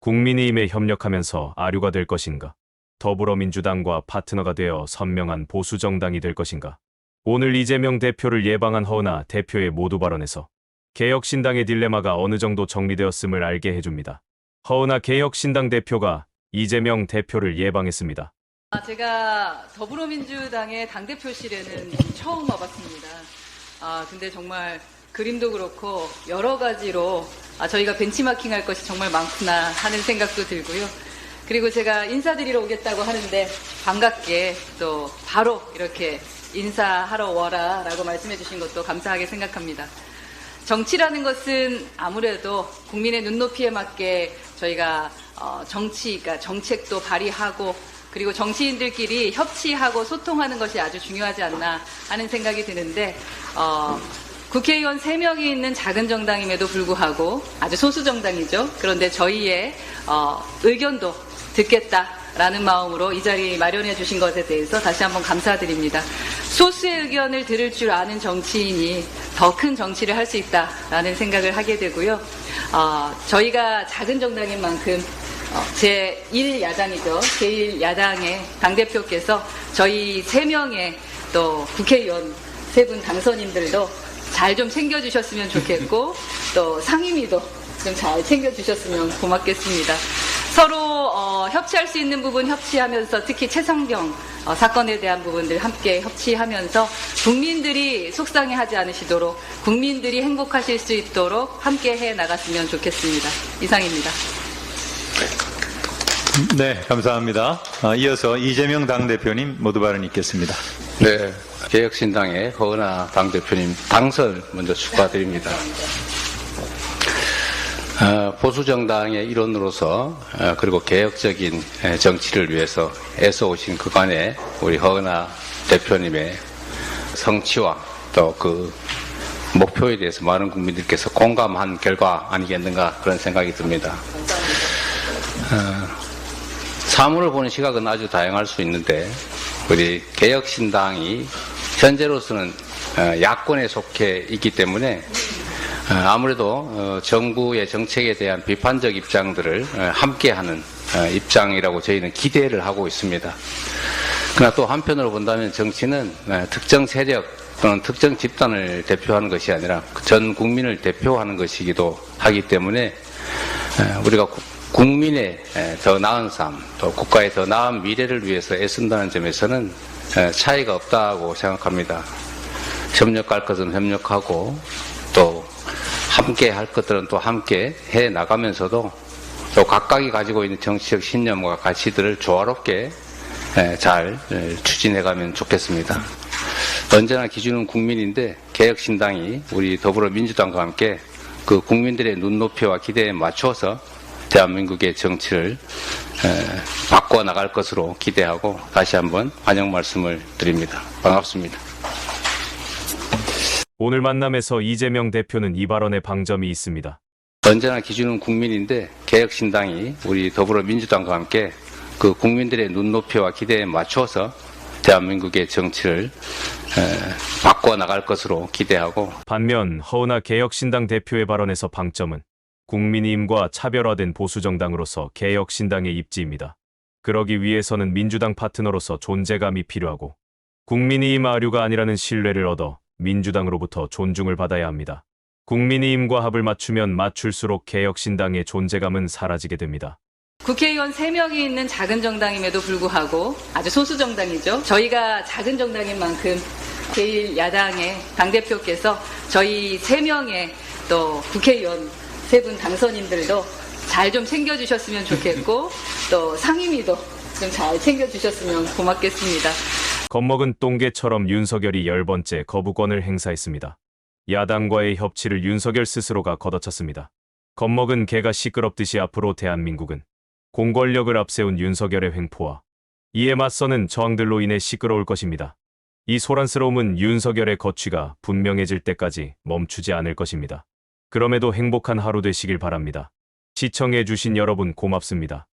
국민의힘에 협력하면서 아류가 될 것인가? 더불어민주당과 파트너가 되어 선명한 보수정당이 될 것인가? 오늘 이재명 대표를 예방한 허은하 대표의 모두 발언에서 개혁신당의 딜레마가 어느 정도 정리되었음을 알게 해줍니다. 허은하 개혁신당 대표가 이재명 대표를 예방했습니다. 아, 제가 더불어민주당의 당대표실에는 처음 와봤습니다. 아, 근데 정말 그림도 그렇고 여러 가지로 아, 저희가 벤치마킹 할 것이 정말 많구나 하는 생각도 들고요. 그리고 제가 인사드리러 오겠다고 하는데 반갑게 또 바로 이렇게 인사하러 와라 라고 말씀해 주신 것도 감사하게 생각합니다. 정치라는 것은 아무래도 국민의 눈높이에 맞게 저희가 어, 정치, 그러니까 정책도 발의하고 그리고 정치인들끼리 협치하고 소통하는 것이 아주 중요하지 않나 하는 생각이 드는데 어, 국회의원 3명이 있는 작은 정당임에도 불구하고 아주 소수 정당이죠. 그런데 저희의 어, 의견도 듣겠다라는 마음으로 이 자리 마련해 주신 것에 대해서 다시 한번 감사드립니다. 소수의 의견을 들을 줄 아는 정치인이 더 큰 정치를 할 수 있다라는 생각을 하게 되고요. 어, 저희가 작은 정당인 만큼 어, 제 1야당이죠. 제1야당의 당대표께서 저희 3명의 또 국회의원 세 분 당선인들도 잘 좀 챙겨주셨으면 좋겠고 또 상임위도 좀 잘 챙겨주셨으면 고맙겠습니다. 서로 어, 협치할 수 있는 부분 협치하면서 특히 최성경 어, 사건에 대한 부분들 함께 협치하면서 국민들이 속상해하지 않으시도록 국민들이 행복하실 수 있도록 함께 해 나갔으면 좋겠습니다. 이상입니다. 네, 감사합니다. 아, 이어서 이재명 당대표님 모두 발언 있겠습니다. 네, 개혁신당의 허은하 당대표님 당선 먼저 축하드립니다. 어, 보수정당의 일원으로서 어, 그리고 개혁적인 에, 정치를 위해서 애써 오신 그간에 우리 허은하 대표님의 성취와 또 그 목표에 대해서 많은 국민들께서 공감한 결과 아니겠는가 그런 생각이 듭니다. 사물을 보는 시각은 아주 다양할 수 있는데 우리 개혁신당이 현재로서는 어, 야권에 속해 있기 때문에 어, 아무래도 어, 정부의 정책에 대한 비판적 입장들을 어, 함께하는 어, 입장이라고 저희는 기대를 하고 있습니다. 그러나 또 한편으로 본다면 정치는 어, 특정 세력 또는 특정 집단을 대표하는 것이 아니라 전 국민을 대표하는 것이기도 하기 때문에 에, 우리가 구- 국민의 에, 더 나은 삶, 또 국가의 더 나은 미래를 위해서 애쓴다는 점에서는 에, 차이가 없다고 생각합니다. 협력할 것은 협력하고 또 함께 할 것들은 또 함께 해 나가면서도 또 각각이 가지고 있는 정치적 신념과 가치들을 조화롭게 에, 잘 에, 추진해가면 좋겠습니다. 언제나 기준은 국민인데 개혁신당이 우리 더불어민주당과 함께 그 국민들의 눈높이와 기대에 맞춰서 대한민국의 정치를 에, 바꿔 나갈 것으로 기대하고 다시 한번 환영 말씀을 드립니다. 반갑습니다. 오늘 만남에서 이재명 대표는 이 발언에 방점이 있습니다. 언제나 기준은 국민인데 개혁신당이 우리 더불어민주당과 함께 그 국민들의 눈높이와 기대에 맞춰서 대한민국의 정치를 에, 바꿔 나갈 것으로 기대하고 반면 허은하 개혁신당 대표의 발언에서 방점은 국민의힘과 차별화된 보수정당으로서 개혁신당의 입지입니다. 그러기 위해서는 민주당 파트너로서 존재감이 필요하고 국민의힘 아류가 아니라는 신뢰를 얻어 민주당으로부터 존중을 받아야 합니다. 국민의힘과 합을 맞추면 맞출수록 개혁신당의 존재감은 사라지게 됩니다. 국회의원 3명이 있는 작은 정당임에도 불구하고 아주 소수 정당이죠. 저희가 작은 정당인 만큼 제1야당의 당대표께서 저희 3명의 또 국회의원 세 분 당선인들도 잘 좀 챙겨주셨으면 좋겠고 또 상임위도 좀 잘 챙겨주셨으면 고맙겠습니다. 겁먹은 똥개처럼 윤석열이 열 번째 거부권을 행사했습니다. 야당과의 협치를 윤석열 스스로가 걷어찼습니다. 겁먹은 개가 시끄럽듯이 앞으로 대한민국은 공권력을 앞세운 윤석열의 횡포와 이에 맞서는 저항들로 인해 시끄러울 것입니다. 이 소란스러움은 윤석열의 거취가 분명해질 때까지 멈추지 않을 것입니다. 그럼에도 행복한 하루 되시길 바랍니다. 시청해주신 여러분 고맙습니다.